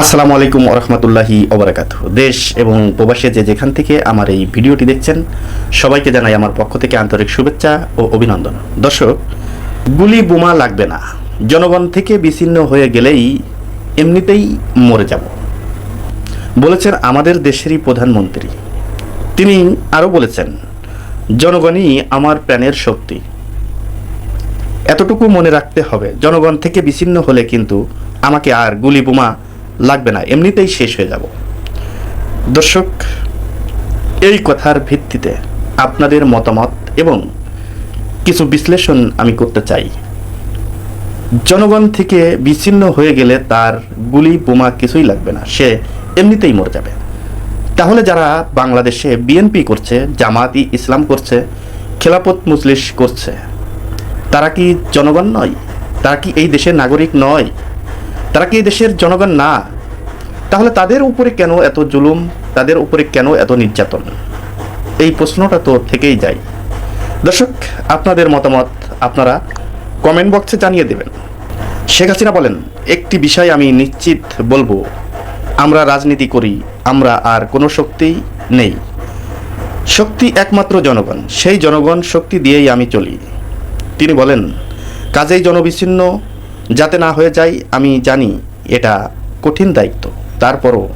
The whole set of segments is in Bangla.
আসসালামু আলাইকুম ওরহমতুল্লাহি ওবরাকাত দেশ এবং প্রবাসে যে যেখান থেকে আমার এই ভিডিওটি দেখছেন, সবাইকে জানাই আমার পক্ষ থেকে আন্তরিক শুভেচ্ছা ও অভিনন্দন। দর্শক, গুলি বোমা লাগবে না। জনগণ থেকে বিচ্ছিন্ন হয়ে গেলেই এমনিতেই মরে যাব। বলেছেন আমাদের দেশেরই প্রধানমন্ত্রী। তিনি আরও বলেছেন, জনগণই আমার প্রাণের শক্তি। এতটুকু মনে রাখতে হবে, জনগণ থেকে বিচ্ছিন্ন হলে কিন্তু আমাকে আর গুলি বোমা লাগবে না, এমনিতেই শেষ হয়ে যাব। দর্শক, এই কথার ভিত্তিতে আপনাদের মতামত এবং কিছু বিশ্লেষণ আমি করতে চাই। জনগণ থেকে বিচ্ছিন্ন হয়ে গেলে তার গুলি, বোমা কিছুই লাগবে না, সে এমনিতেই মরে যাবে। তাহলে যারা বাংলাদেশে বিএনপি করছে, জামাতি ইসলাম করছে খেলাপত মুজলিস করছে, তারা কি জনগণ নয়? তারা কি এই দেশের নাগরিক নয়? তারা কি দেশের জনগণ? না। তাহলে তাদের উপরে কেন এত জুলুম? তাদের উপরে কেন এত নির্যাতন? এই প্রশ্নটা তো থেকেই যায়। দর্শক, আপনাদের মতামত আপনারা কমেন্ট বক্সে জানিয়ে দেবেন। শেখ হাসিনা বলেন, একটি বিষয় আমি নিশ্চিত বলব, আমরা রাজনীতি করি, আমরা আর কোনো শক্তি নেই। শক্তি একমাত্র জনগণ, সেই জনগণ শক্তি দিয়েই আমি চলি। তিনি বলেন, কাজেই জনবিচ্ছিন্ন যাতে না হয়ে যায়, আমি জানি এটা কঠিন দায়িত্ব। তারপরও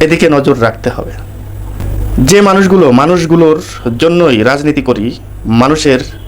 এদিকে নজর রাখতে হবে। যে মানুষগুলো, মানুষগুলোর জন্যই রাজনীতি করি, মানুষের